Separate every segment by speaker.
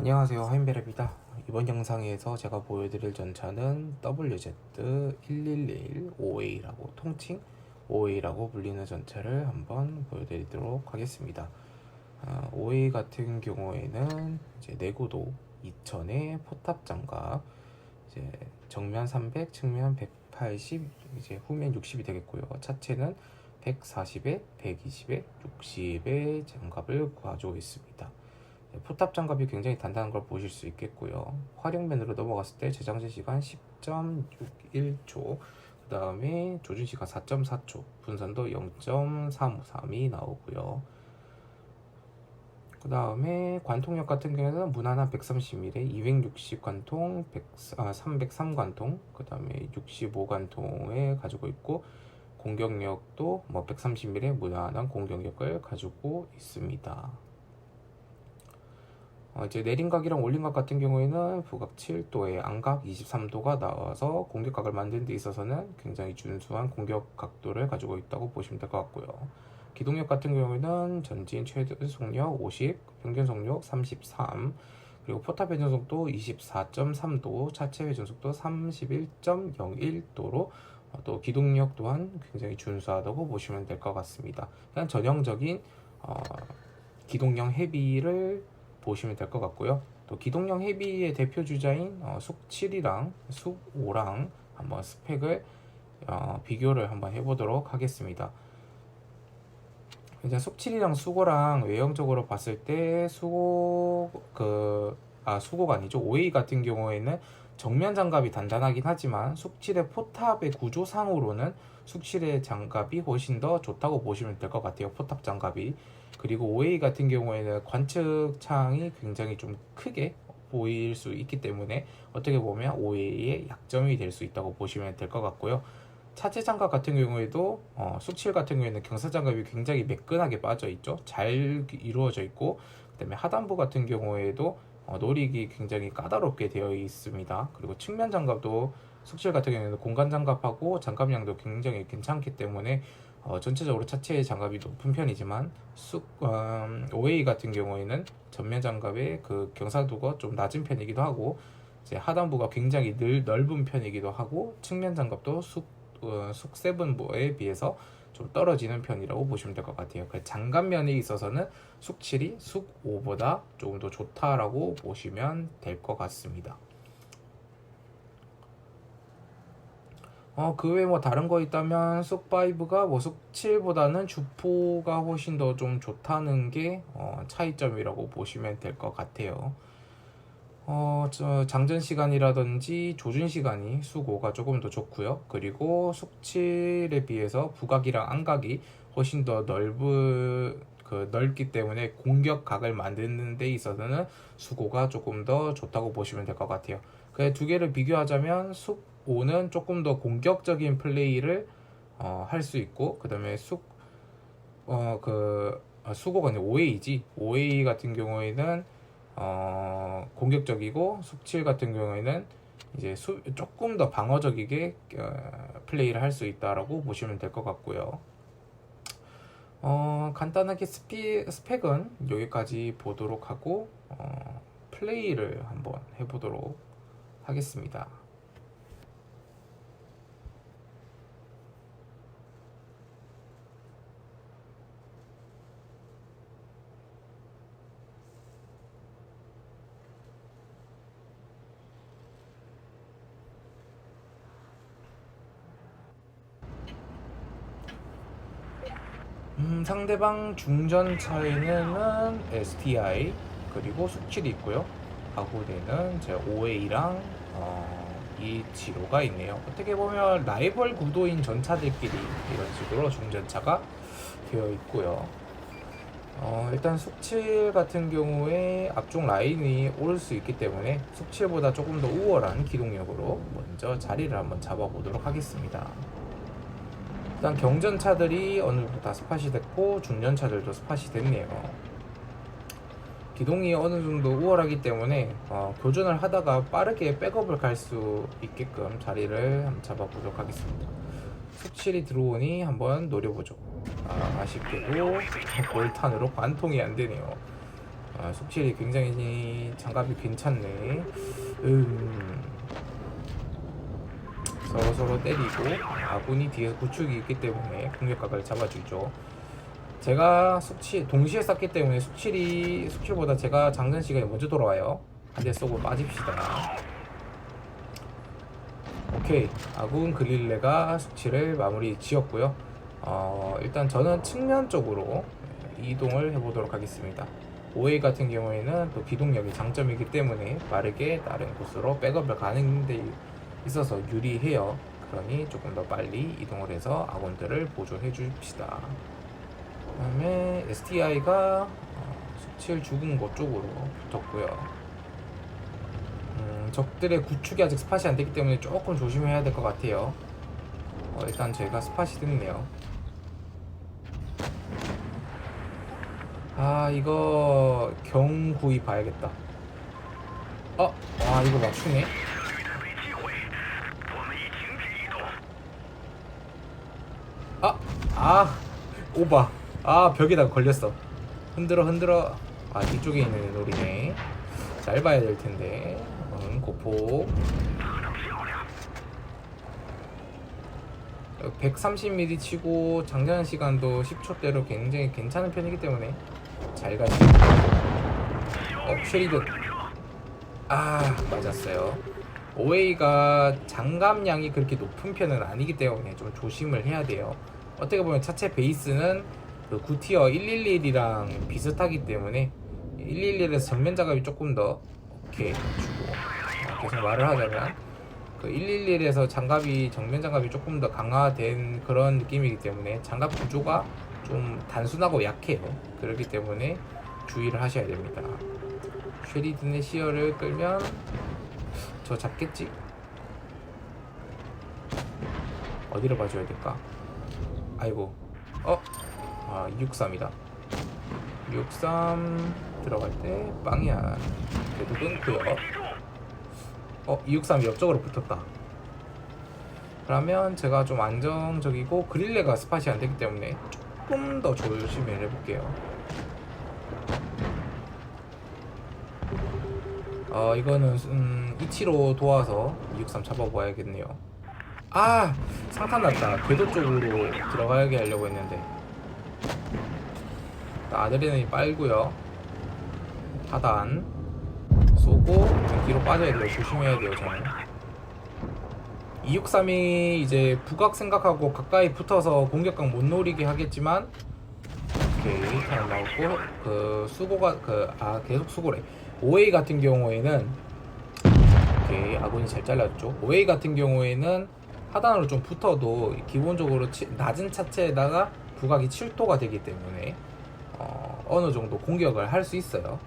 Speaker 1: 안녕하세요 하인베레입니다 이번 영상에서 제가 보여드릴 전차는 WZ-1111-5A라고 통칭 5A라고 불리는 전차를 한번 보여드리도록 하겠습니다 5A 같은 경우에는 이제 내구도 2000의 포탑 장갑 이제 정면 300, 측면 180, 이제 후면 60이 되겠고요. 차체는 140에 120에 60의 장갑을 가지고 있습니다. 네, 포탑 장갑이 굉장히 단단한 걸 보실 수 있겠고요. 활용면으로 넘어갔을 때 제장제 시간 10.61초, 그 다음에 조준 시간 4.4초, 분선도 0.353이 나오고요. 그 다음에 관통력 같은 경우에는 무난한 130mm, 260 관통, 100, 아, 303 관통, 그 다음에 65 관통을 가지고 있고 공격력도 뭐 130mm 무난한 공격력을 가지고 있습니다. 어, 이제 내림각이랑 올림각 같은 경우에는 부각 7도에 안각 23도가 나와서 공격각을 만드는 데 있어서는 굉장히 준수한 공격 각도를 가지고 있다고 보시면 될 것 같고요. 기동력 같은 경우에는 전진 최대 속력 50, 평균 속력 33, 그리고 포탑 회전 속도 24.3도, 차체 회전 속도 31.01도로 어, 또 기동력 또한 굉장히 준수하다고 보시면 될 것 같습니다. 그냥 전형적인 어, 기동형 헤비를 보시면 될 것 같고요. 또 기동형 헤비의 대표 주자인 어, 숙7이랑 숙5랑 한번 스펙을 어, 비교를 한번 해보도록 하겠습니다. 이제 숙7이랑 수고랑 외형적으로 봤을 때 수고 그아 수고가 아니죠. 5A 같은 경우에는 정면 장갑이 단단하긴 하지만 숙7의 포탑의 구조상으로는 숙7의 장갑이 훨씬 더 좋다고 보시면 될 것 같아요. 포탑 장갑이. 그리고 5A 같은 경우에는 관측창이 굉장히 좀 크게 보일 수 있기 때문에 어떻게 보면 5A의 약점이 될 수 있다고 보시면 될 것 같고요. 차체 장갑 같은 경우에도 어, 숙칠 같은 경우에는 경사 장갑이 굉장히 매끈하게 빠져 있죠. 잘 이루어져 있고 그다음에 하단부 같은 경우에도 어, 노릭이 굉장히 까다롭게 되어 있습니다. 그리고 측면 장갑도 숙칠 같은 경우에는 공간 장갑하고 장갑량도 굉장히 괜찮기 때문에 어, 전체적으로 차체 장갑이 높은 편이지만 쑥 음, OA 같은 경우에는 전면 장갑의 그 경사도가 좀 낮은 편이기도 하고 이제 하단부가 굉장히 늘 넓은 편이기도 하고 측면 장갑도 쑥 어, 숙 세븐보에 비해서 좀 떨어지는 편이라고 보시면 될 것 같아요. 그 장갑면에 있어서는 숙7이 숙5보다 조금 더 좋다라고 보시면 될 것 같습니다. 어, 그 외에 뭐 다른 거 있다면 쑥5가 뭐 쑥7보다는 주포가 훨씬 더 좀 좋다는 게 어, 차이점이라고 보시면 될 것 같아요. 어, 저 장전 시간이라든지 조준 시간이 쑥5가 조금 더 좋고요. 그리고 쑥7에 비해서 부각이랑 안각이 훨씬 더 넓은 그 넓기 때문에 공격각을 만드는 데 있어서는 수고가 조금 더 좋다고 보시면 될 것 같아요. 그 두 개를 비교하자면 쑥 5는 조금 더 공격적인 플레이를 어, 할 수 있고 그 다음에 쑥 어, 그 아, 수고가 아니라 5A지 5A 같은 경우에는 어, 공격적이고 숙7 같은 경우에는 이제 수, 조금 더 방어적이게 어, 플레이를 할 수 있다라고 보시면 될 것 같고요. 어, 간단하게 스피, 스펙은 여기까지 보도록 하고 어, 플레이를 한번 해보도록 하겠습니다. 음, 상대방 중전 차에는 STI 그리고 숙칠이 있고요. 하고대는 제 OA랑 어, 이 지로가 있네요. 어떻게 보면 라이벌 구도인 전차들끼리 이런 식으로 중전차가 되어 있고요. 어, 일단 숙칠 같은 경우에 앞쪽 라인이 오를 수 있기 때문에 숙칠보다 조금 더 우월한 기동력으로 먼저 자리를 한번 잡아보도록 하겠습니다. 일단 경전차들이 어느 정도 다 스팟이 됐고 중전차들도 스팟이 됐네요. 기동이 어느 정도 우월하기 때문에 어, 교전을 하다가 빠르게 백업을 갈 수 있게끔 자리를 한번 잡아보도록 하겠습니다. 숙칠이 들어오니 한번 노려보죠. 아, 아쉽게도 볼탄으로 관통이 안 되네요. 아, 숙실이 굉장히 장갑이 괜찮네. 음. 서로 서로 때리고 아군이 뒤에 구축이 있기 때문에 공격각을 잡아주죠. 제가 숙칠 동시에 쐈기 때문에 숙칠이 숙칠보다 제가 장전 시간이 먼저 돌아와요. 한 대 쏘고 빠집시다. 오케이 아군 그릴레가 숙칠을 마무리 지었고요. 어, 일단 저는 측면 쪽으로 이동을 해보도록 하겠습니다. OA 같은 경우에는 또 기동력이 장점이기 때문에 빠르게 다른 곳으로 백업을 가는 데 있어서 유리해요. 그러니 조금 더 빨리 이동을 해서 아군들을 보조해 줍시다. 그 다음에 STI가 숙칠 죽은 곳 쪽으로 붙었고요. 음, 적들의 구축이 아직 스팟이 안 되기 때문에 조금 조심해야 될 것 같아요. 어, 일단 제가 스팟이 됐네요. 아 이거 경구이 봐야겠다. 어, 와 이거 맞추네. 아, 아, 오바. 아 벽에다 걸렸어. 흔들어 흔들어. 아 뒤쪽에 있는 놀이네. 잘 봐야 될 텐데. 응, 고폭. 130mm 치고 장전 시간도 10초대로 굉장히 괜찮은 편이기 때문에 잘 가시고 어 쉐리드 아 맞았어요 OA가 장감량이 그렇게 높은 편은 아니기 때문에 좀 조심을 해야 돼요 어떻게 보면 차체 베이스는 그 9티어 111이랑 비슷하기 때문에 111에서 전면 작업이 조금 더 오케이 주고 어, 계속 말을 하자면 그 111에서 장갑이 정면 장갑이 조금 더 강화된 그런 느낌이기 때문에 장갑 구조가 좀 단순하고 약해요. 그렇기 때문에 주의를 하셔야 됩니다. 쉐리든의 시어를 끌면 저 잡겠지? 어디로 봐줘야 될까? 아이고 어? 아 63이다 63 들어갈 때 빵이야 그래도 끊고요 어, 263이 옆쪽으로 붙었다. 그러면 제가 좀 안정적이고 그릴레가 스팟이 안 되기 때문에 조금 더 조심히 해볼게요. 어, 이거는 음, 이치로 도와서 263 잡아봐야겠네요. 아, 상탄 났다. 궤도 쪽으로 들어가게 하려고 했는데. 아드레날린 빨고요. 하단. 쏘고 뒤로 빠져야 돼요. 조심해야 돼요. 저는. 263이 이제 부각 생각하고 가까이 붙어서 공격각 못 노리게 하겠지만 오케이 하나 나왔고 그 수고가 그 아 계속 수고래 OA 같은 경우에는 오케이 아군이 잘 잘랐죠 OA 같은 경우에는 하단으로 좀 붙어도 기본적으로 치, 낮은 차체에다가 부각이 7도가 되기 때문에 어, 어느 정도 공격을 할 수 있어요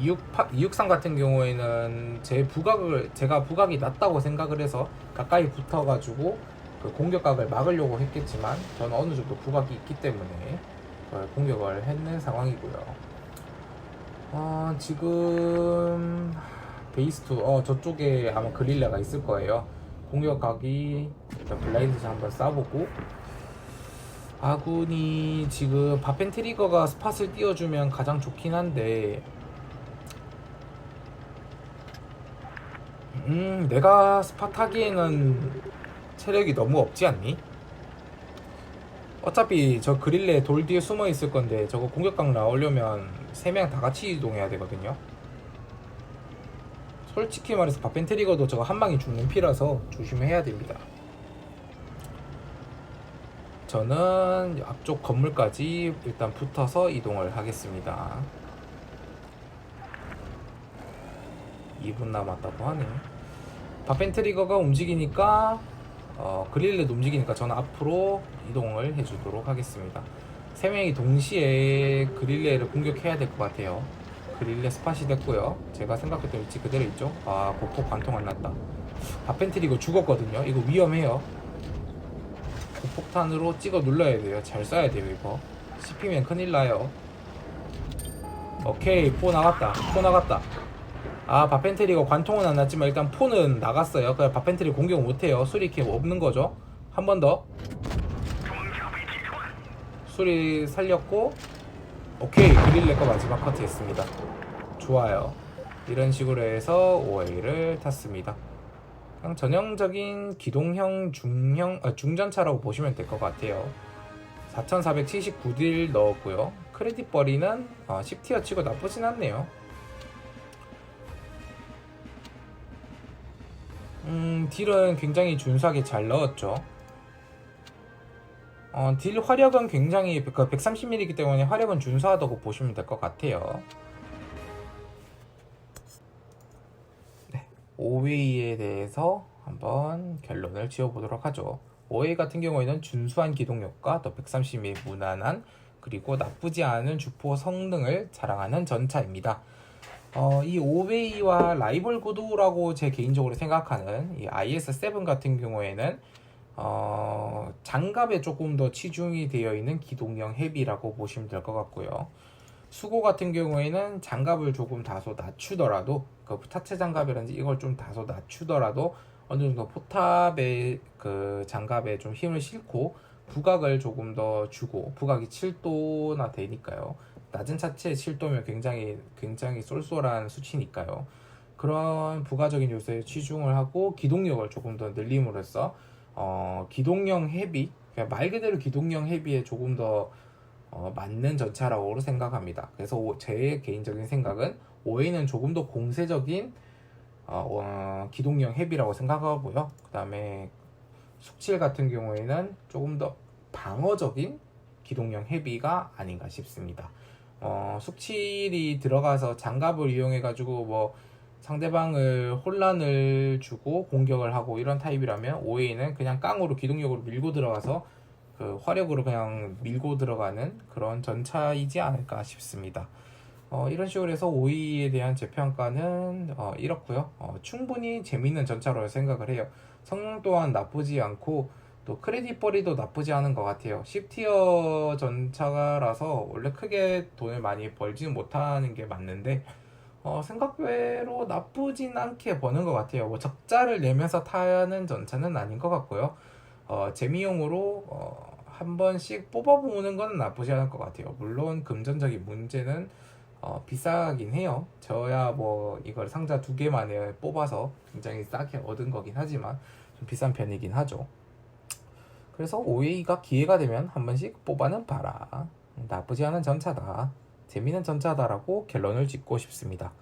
Speaker 1: 263 같은 경우에는 제 부각을 제가 부각이 낮다고 생각을 해서 가까이 붙어가지고 그 공격각을 막으려고 했겠지만 저는 어느 정도 부각이 있기 때문에 공격을 했는 상황이고요. 어, 지금 베이스2 어 저쪽에 아마 그릴라가 있을 거예요. 공격각이 일단 블라인드샷 한번 쏴보고 아군이 지금 바펜 트리거가 스팟을 띄워주면 가장 좋긴 한데 음, 내가 스팟 하기에는 체력이 너무 없지 않니? 어차피 저 그릴레 돌 뒤에 숨어 있을 건데 저거 공격각 나오려면 3명 다 같이 이동해야 되거든요. 솔직히 말해서 바펜트리거도 저거 한 방에 죽는 피라서 조심해야 됩니다. 저는 앞쪽 건물까지 일단 붙어서 이동을 하겠습니다. 2분 남았다고 하네. 바펜 트리거가 움직이니까 어, 그릴레도 움직이니까 저는 앞으로 이동을 해주도록 하겠습니다. 세 명이 동시에 그릴레를 공격해야 될 것 같아요. 그릴레 스팟이 됐고요. 제가 생각했던 위치 그대로 있죠. 아, 고폭 관통 안 났다. 바펜 트리거 죽었거든요. 이거 위험해요. 고폭탄으로 찍어 눌러야 돼요. 잘 쏴야 돼요, 이거. 씹히면 큰일 나요. 오케이, 포 나갔다. 포 나갔다. 아 바펜트리가 관통은 안 났지만 일단 폰은 나갔어요. 그래 바펜트리 공격 못해요. 수리캠 없는 거죠. 한 번 더. 수리 살렸고 오케이 그릴레거 마지막 커트했습니다. 좋아요. 이런 식으로 해서 5A를 탔습니다. 그냥 전형적인 기동형 중형 아, 중전차라고 보시면 될 것 같아요. 4479딜 넣었고요. 크레딧 버리는 어, 10티어 치고 나쁘진 않네요. 음, 딜은 굉장히 준수하게 잘 넣었죠 어, 딜 화력은 굉장히 그 130mm이기 때문에 화력은 준수하다고 보시면 될 것 같아요. 네, 5A에 대해서 한번 결론을 지어보도록 하죠. 5A 같은 경우에는 준수한 기동력과 또 130mm 무난한 그리고 나쁘지 않은 주포 성능을 자랑하는 전차입니다. 어, 이 5A와 라이벌 구도라고 제 개인적으로 생각하는 이 IS-7 같은 경우에는 어, 장갑에 조금 더 치중이 되어 있는 기동형 헤비라고 보시면 될 것 같고요. 수고 같은 경우에는 장갑을 조금 다소 낮추더라도 그 타체 장갑이라든지 이걸 좀 다소 낮추더라도 어느 정도 포탑의 그 장갑에 좀 힘을 싣고 부각을 조금 더 주고 부각이 7도나 되니까요. 낮은 차체의 7도면 굉장히 굉장히 쏠쏠한 수치니까요. 그런 부가적인 요소에 치중을 하고 기동력을 조금 더 늘림으로써 어, 기동형 헤비, 그냥 말 그대로 기동형 헤비에 조금 더 어, 맞는 전차라고 생각합니다. 그래서 오- 제 개인적인 생각은 5A는 조금 더 공세적인 어, 어, 기동형 헤비라고 생각하고요. 그 다음에 숙칠 같은 경우에는 조금 더 방어적인 기동형 헤비가 아닌가 싶습니다. 어, 숙칠이 들어가서 장갑을 이용해 가지고 뭐 상대방을 혼란을 주고 공격을 하고 이런 타입이라면 5A는 그냥 깡으로 기동력으로 밀고 들어가서 그 화력으로 그냥 밀고 들어가는 그런 전차이지 않을까 싶습니다. 어, 이런 식으로 해서 5A에 대한 재평가는 어, 이렇고요. 어, 충분히 재밌는 전차로 생각을 해요. 성능 또한 나쁘지 않고 또 크레딧 벌이도 나쁘지 않은 것 같아요. 10티어 전차라서 원래 크게 돈을 많이 벌지는 못하는 게 맞는데 어, 생각외로 나쁘진 않게 버는 것 같아요. 뭐 적자를 내면서 타는 전차는 아닌 것 같고요. 어, 재미용으로 어, 한 번씩 뽑아보는 건 나쁘지 않을 것 같아요. 물론 금전적인 문제는 어, 비싸긴 해요. 저야 뭐 이걸 상자 두 개만에 뽑아서 굉장히 싸게 얻은 거긴 하지만 좀 비싼 편이긴 하죠. 그래서 5A가 기회가 되면 한 번씩 뽑아는 봐라. 나쁘지 않은 전차다. 재미있는 전차다라고 결론을 짓고 싶습니다.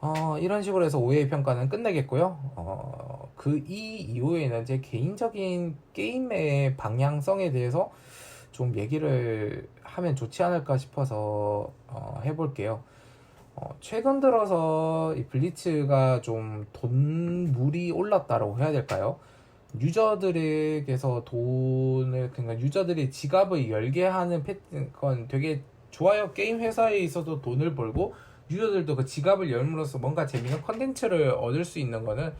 Speaker 1: 어, 이런 식으로 해서 5회 평가는 끝내겠고요. 어, 그 이 이후에는 제 개인적인 게임의 방향성에 대해서 좀 얘기를 하면 좋지 않을까 싶어서 어, 해볼게요. 어, 최근 들어서 이 블리츠가 좀 돈물이 올랐다라고 해야 될까요? 유저들에게서 돈을 그러니까 유저들이 지갑을 열게 하는 패턴 건 되게 좋아요. 게임 회사에 있어도 돈을 벌고 유저들도 그 지갑을 열므로써 뭔가 재밌는 컨텐츠를 얻을 수 있는 거는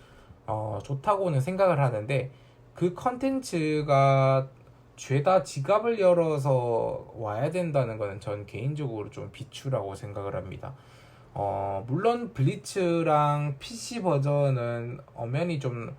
Speaker 1: 어, 좋다고는 생각을 하는데 그 컨텐츠가 죄다 지갑을 열어서 와야 된다는 거는 전 개인적으로 좀 비추라고 생각을 합니다. 어, 물론 블리츠랑 PC 버전은 엄연히 좀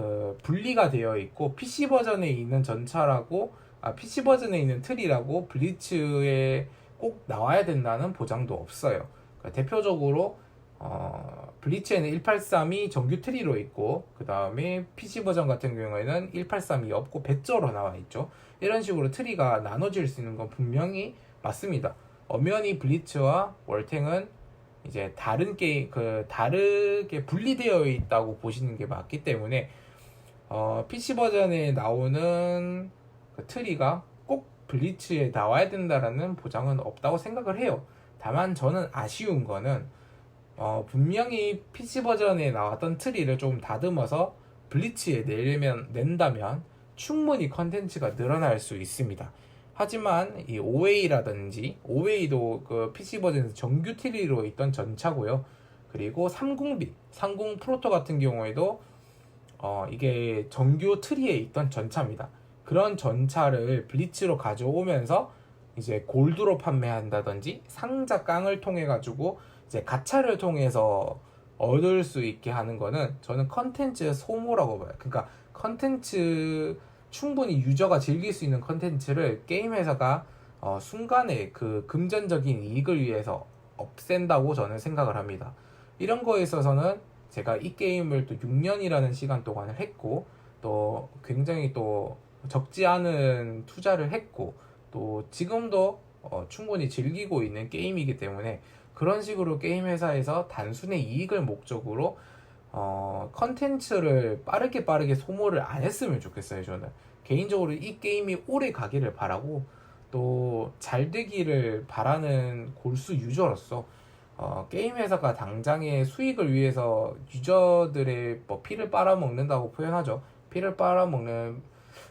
Speaker 1: 그 분리가 되어 있고 PC 버전에 있는 전차라고 아 PC 버전에 있는 틀이라고 블리츠에 꼭 나와야 된다는 보장도 없어요. 그러니까 대표적으로 어, 블리츠에는 183이 정규 트리로 있고 그 다음에 PC 버전 같은 경우에는 183이 없고 배저로 나와 있죠. 이런 식으로 트리가 나눠질 수 있는 건 분명히 맞습니다. 엄연히 블리츠와 월탱은 이제 다른 게임 그 다르게 분리되어 있다고 보시는 게 맞기 때문에 어, PC 버전에 나오는 그 트리가 꼭 블리츠에 나와야 된다라는 보장은 없다고 생각을 해요. 다만 저는 아쉬운 거는 어, 분명히 PC 버전에 나왔던 트리를 좀 다듬어서 블리츠에 내려면 낸다면 충분히 컨텐츠가 늘어날 수 있습니다. 하지만 이 5A라든지 5A도 그 PC 버전에서 정규 트리로 있던 전차고요. 그리고 30B, 30 프로토 같은 경우에도 어, 이게 정규 트리에 있던 전차입니다. 그런 전차를 블리츠로 가져오면서 이제 골드로 판매한다든지 상자 깡을 통해 가지고 이제 가차를 통해서 얻을 수 있게 하는 거는 저는 컨텐츠 소모라고 봐요. 그러니까 컨텐츠 충분히 유저가 즐길 수 있는 컨텐츠를 게임 회사가 어, 순간에 그 금전적인 이익을 위해서 없앤다고 저는 생각을 합니다. 이런 거에 있어서는 제가 이 게임을 또 6년이라는 시간 동안을 했고 또 굉장히 또 적지 않은 투자를 했고 또 지금도 어, 충분히 즐기고 있는 게임이기 때문에 그런 식으로 게임 회사에서 단순히 이익을 목적으로 어, 컨텐츠를 빠르게 빠르게 소모를 안 했으면 좋겠어요, 저는. 개인적으로 이 게임이 오래 가기를 바라고 또 잘 되기를 바라는 골수 유저로서 어, 게임 회사가 당장의 수익을 위해서 유저들의 뭐 피를 빨아먹는다고 표현하죠. 피를 빨아먹는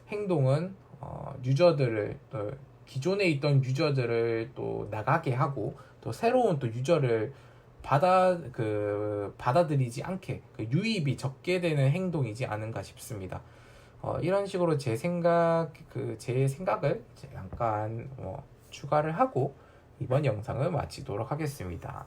Speaker 1: 행동은 어, 유저들을 또 기존에 있던 유저들을 또 나가게 하고 또 새로운 또 유저를 받아 그 받아들이지 않게 그 유입이 적게 되는 행동이지 않은가 싶습니다. 어, 이런 식으로 제 생각 그 제 생각을 잠깐 어, 추가를 하고 이번 영상을 마치도록 하겠습니다.